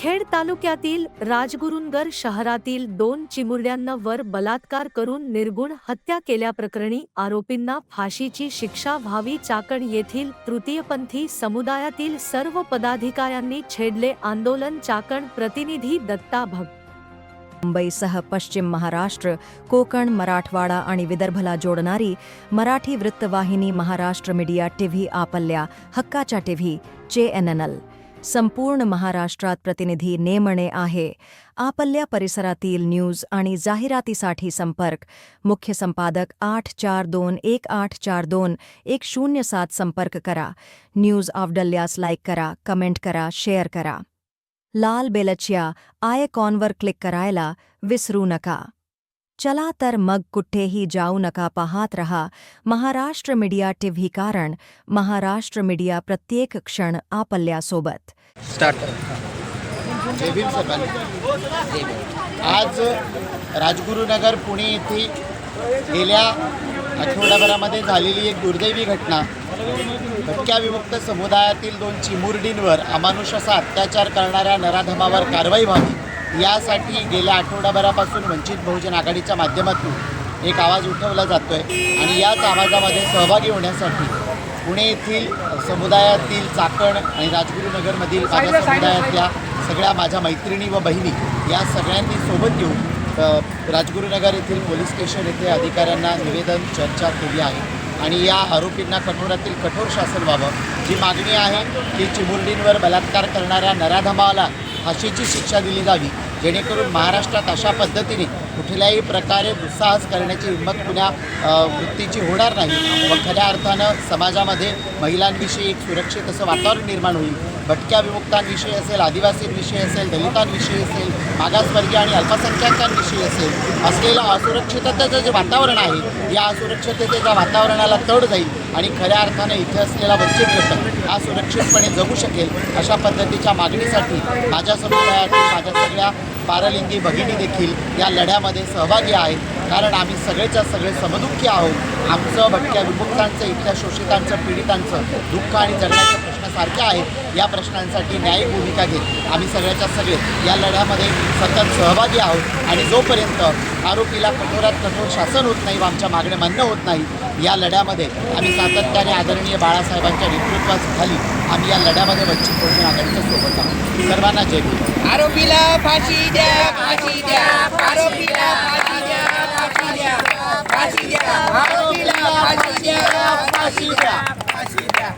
खेड तालुक्यातील राजगुरुनगर शहरातील दोन चिमुरड्यांवर बलात्कार करून निर्गुण हत्या केल्याप्रकरणी आरोपींना फाशीची शिक्षा व्हावी चाकण येथील तृतीयपंथी समुदायातील सर्व पदाधिकाऱ्यांनी छेडले आंदोलन चाकण प्रतिनिधी दत्ता भक्त मुंबईसह पश्चिम महाराष्ट्र कोकण मराठवाडा आणि विदर्भला जोडणारी मराठी वृत्तवाहिनी महाराष्ट्र मीडिया टीव्ही आपल्या हक्काच्या टीव्ही जे एन एन एल. संपूर्ण महाराष्ट्रात प्रतिनिधी नेमणे आहे. आपल्या परिसरातील न्यूज़ आणि जाहिरातीसाठी संपर्क. मुख्य संपादक आठ चार दोन एक आठ चार दोन एक शून्य सात संपर्क करा. न्यूज़ आवडल्यास लाईक करा, कमेंट करा, शेअर करा. लाल बेलच्या आयकॉनवर क्लिक करायला विसरू नका. चला तर मग कुठेही जाऊ नका पाहत रहा. महाराष्ट्र मीडिया टीव्ही कारण महाराष्ट्र मीडिया प्रत्येक क्षण आपल्यासोबत. स्टार्ट आज राजगुरुनगर पुणे येथे गेल्या आठवड्याभरामध्ये झालेली एक दुर्दैवी घटना. भटक्या विमुक्त समुदायातील दोन चिमुरडींवर अमानुष असा अत्याचार करणाऱ्या नराधमावर कारवाई व्हावी. यासाठी गेल्या आठवड्याभरापासून वंचित बहुजन आघाडीच्या माध्यमातून एक आवाज उठवला जातो आहे आणि याच आवाजामध्ये सहभागी होण्यासाठी पुणे येथील समुदायातील चाकण आणि राजगुरुनगरमधील माझ्या समुदायातल्या सगळ्या माझ्या मैत्रिणी व बहिणी या सगळ्यांनी सोबत घेऊन अ, राजगुरुनगर येथील पोलीस स्टेशन येथे अधिकाऱ्यांना निवेदन चर्चा केली आहे. आणि या आरोपींना कठोरातील कठोर शासन व्हावं. जी मागणी आहे की चिमुरडींवर बलात्कार करणाऱ्या नराधमाला फाशीची शिक्षा दिली जावी जेणेकरून महाराष्ट्रात अशा पद्धतीने कुठल्याही प्रकारे दुस्साहस करण्याची हिंमत पुण्या वृत्तीची होणार नाही. व खऱ्या अर्थानं समाजामध्ये महिलांविषयी एक सुरक्षित असं वातावरण निर्माण होईल. भटक्या विमुक्तांविषयी असेल आदिवासींविषयी असेल दलितांविषयी असेल मागासवर्गीय आणि अल्पसंख्याकांविषयी असेल असलेलं असुरक्षिततेचं जे वातावरण आहे या असुरक्षिततेच्या वातावरणाला तड जाईल आणि खऱ्या अर्थानं इथे असलेला वंचित घटक हा सुरक्षितपणे जगू शकेल अशा पद्धतीच्या मागणीसाठी माझ्या समुदायातील माझ्या सगळ्या पारलिंगी भगिनी देखील या लढ्यामध्ये सहभागी आहेत. कारण आम्ही सगळेच्या सगळे समदुःखी आहोत. आमचं भटक्या विमुक्तांचं इथल्या शोषितांचं पीडितांचं दुःख आणि जगण्याचे प्रश्न सारखे आहेत या प्रश्नांसाठी न्यायिक भूमिका घेत आम्ही सगळ्याच्या सगळे या लढ्यामध्ये सतत सहभागी आहोत. आणि जोपर्यंत आरोपीला कठोरात कठोर शासन होत नाही व आमच्या मागण्या मान्य होत नाही या लढ्यामध्ये आम्ही सातत्याने आदरणीय बाळासाहेबांच्या नेतृत्वाखाली आम्ही या लढ्यामध्ये वंचित बहुजन आघाडीच्या सोबत आहोत. सर्वांना जय आरोपीला फाशी द्या फाशी द्या. आरोपीला द्या फाशी द्या फाशी द्या आरोपीला फाशी द्या फाशी द्या फाशी द्या